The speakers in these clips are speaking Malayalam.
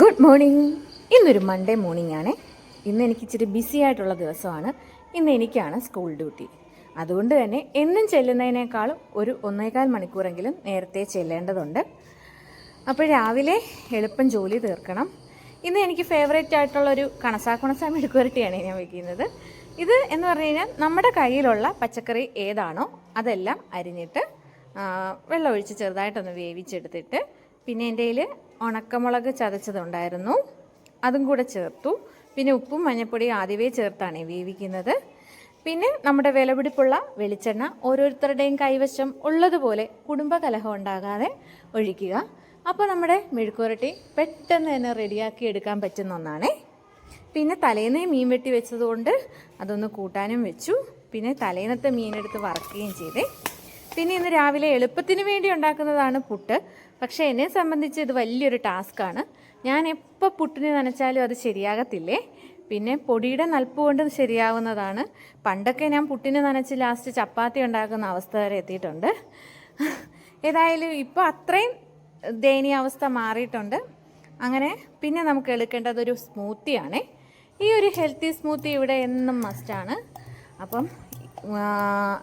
ഗുഡ് മോർണിംഗ് ഇന്നൊരു മൺഡേ മോർണിംഗ് ആണ്. ഇന്ന് എനിക്ക് ഇച്ചിരി ബിസി ആയിട്ടുള്ള ദിവസമാണ്. ഇന്ന് എനിക്കാണ് സ്കൂൾ ഡ്യൂട്ടി അതുകൊണ്ട് തന്നെ എന്നും ചെല്ലുന്നതിനേക്കാളും ഒരു ഒന്നേകാൽ മണിക്കൂറെങ്കിലും നേരത്തെ ചെല്ലേണ്ടതുണ്ട്. അപ്പോൾ രാവിലെ എളുപ്പം ജോലി തീർക്കണം. ഇന്ന് എനിക്ക് ഫേവറേറ്റ് ആയിട്ടുള്ളൊരു കണസാ കുണസാ മെഴുക്കുവരട്ടിയാണ് ഞാൻ വയ്ക്കുന്നത് ഇത് എന്ന് പറഞ്ഞു കഴിഞ്ഞാൽ നമ്മുടെ കയ്യിലുള്ള പച്ചക്കറി ഏതാണോ അതെല്ലാം അരിഞ്ഞിട്ട് വെള്ളമൊഴിച്ച് ചെറുതായിട്ടൊന്ന് വേവിച്ചെടുത്തിട്ട് പിന്നെ എന്റെ കയ്യിൽ ഉണക്കമുളക് ചതച്ചതുണ്ടായിരുന്നു. അതും കൂടെ ചേർത്തു. പിന്നെ ഉപ്പും മഞ്ഞൾപ്പൊടിയും ആദ്യമേ ചേർത്താണ് വേവിക്കുന്നത്. പിന്നെ നമ്മുടെ വിലപിടിപ്പുള്ള വെളിച്ചെണ്ണ ഓരോരുത്തരുടെയും കൈവശം ഉള്ളതുപോലെ കുടുംബകലഹം ഉണ്ടാകാതെ ഒഴിക്കുക. അപ്പോൾ നമ്മുടെ മെഴുക്കുരട്ടി പെട്ടെന്ന് തന്നെ റെഡിയാക്കി എടുക്കാൻ പറ്റുന്ന ഒന്നാണേ. പിന്നെ തലേന്നേ മീൻ വെട്ടി വെച്ചതുകൊണ്ട് അതൊന്ന് കൂട്ടാനും വെച്ചു. പിന്നെ തലേന്നത്തെ മീനെടുത്ത് വറക്കുകയും ചെയ്തേ. പിന്നെ ഇന്ന് രാവിലെ എളുപ്പത്തിന് വേണ്ടി ഉണ്ടാക്കുന്നതാണ് പുട്ട്. പക്ഷേ എന്നെ സംബന്ധിച്ച് ഇത് വലിയൊരു ടാസ്ക്കാണ്. ഞാൻ എപ്പോൾ പുട്ടിന് നനച്ചാലും അത് ശരിയാകത്തില്ലേ? പിന്നെ പൊടിയുടെ നൽപ്പ് കൊണ്ട് ശരിയാവുന്നതാണ്. പണ്ടൊക്കെ ഞാൻ പുട്ടിന് നനച്ച് ലാസ്റ്റ് ചപ്പാത്തി ഉണ്ടാക്കുന്ന അവസ്ഥ വരെ എത്തിയിട്ടുണ്ട്. ഏതായാലും ഇപ്പോൾ അത്രയും ദയനീയാവസ്ഥ മാറിയിട്ടുണ്ട്. അങ്ങനെ പിന്നെ നമുക്ക് എടുക്കേണ്ടത് ഒരു സ്മൂത്തിയാണ്. ഈ ഒരു ഹെൽത്തി സ്മൂത്തി ഇവിടെ എന്നും മസ്റ്റാണ് അപ്പം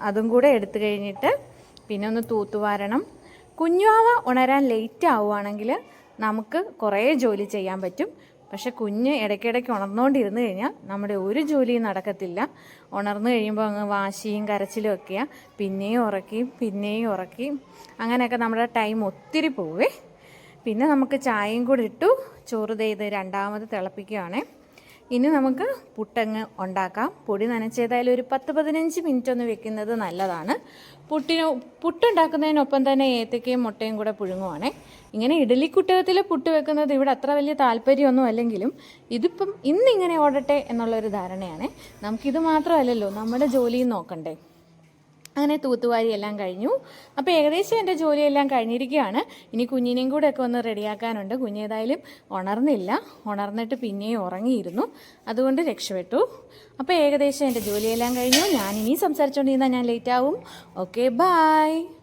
അതും കൂടെ എടുത്തു കഴിഞ്ഞിട്ട് പിന്നെ ഒന്ന് തൂത്തുവാരണം. കുഞ്ഞുവാവ ഉണരാൻ ലേറ്റ് ആവുകയാണെങ്കിൽ നമുക്ക് കുറേ ജോലി ചെയ്യാൻ പറ്റും. പക്ഷെ കുഞ്ഞ് ഇടയ്ക്കിടയ്ക്ക് ഉണർന്നുകൊണ്ടിരുന്ന് കഴിഞ്ഞാൽ നമ്മുടെ ഒരു ജോലിയും നടക്കത്തില്ല. ഉണർന്നു കഴിയുമ്പോൾ അങ്ങ് വാശിയും കരച്ചിലും ഒക്കെയാണ് പിന്നെയും ഉറക്കിയും പിന്നെയും ഉറക്കിയും. അങ്ങനെയൊക്കെ നമ്മുടെ ടൈം ഒത്തിരി പോവേ. പിന്നെ നമുക്ക് ചായയും കൂടി ഇട്ടു. ചോറ് ചെയ്ത് രണ്ടാമത് തിളപ്പിക്കുകയാണേ ഇനി നമുക്ക് പുട്ടങ്ങ് ഉണ്ടാക്കാം. പൊടി നനച്ചേതായാലും ഒരു പത്ത് പതിനഞ്ച് മിനിറ്റ് ഒന്ന് വെക്കുന്നത് നല്ലതാണ്. പുട്ടിന് പുട്ടുണ്ടാക്കുന്നതിനൊപ്പം തന്നെ ഏത്തക്കയും മുട്ടയും കൂടെ പുഴുങ്ങുവാണേ. ഇങ്ങനെ ഇഡലിക്കുട്ടകത്തിൽ പുട്ട് വെക്കുന്നത് ഇവിടെ അത്ര വലിയ താല്പര്യമൊന്നും അല്ലെങ്കിലും ഇതിപ്പം ഇന്നിങ്ങനെ ഓടട്ടെ എന്നുള്ളൊരു ധാരണയാണ്. നമുക്കിത് മാത്രമല്ലല്ലോ നമ്മുടെ ജോലിയും നോക്കണ്ടേ. അങ്ങനെ തൂത്തുവാരി എല്ലാം കഴിഞ്ഞു. അപ്പോൾ ഏകദേശം എന്റെ ജോലിയെല്ലാം കഴിഞ്ഞിരിക്കുകയാണ്. ഇനി കുഞ്ഞിനെയും കൂടെ ഒക്കെ ഒന്ന് റെഡിയാക്കാനുണ്ട്. കുഞ്ഞേതായാലും ഉണർന്നില്ല. ഉണർന്നിട്ട് പിന്നെയും ഉറങ്ങിയിരുന്നു. അതുകൊണ്ട് രക്ഷപ്പെട്ടു. അപ്പോൾ ഏകദേശം എന്റെ ജോലിയെല്ലാം കഴിഞ്ഞു. ഞാൻ ഇനി സംസാരിച്ചുകൊണ്ടിരുന്നാൽ ഞാൻ ലേറ്റ് ആവും. Okay bye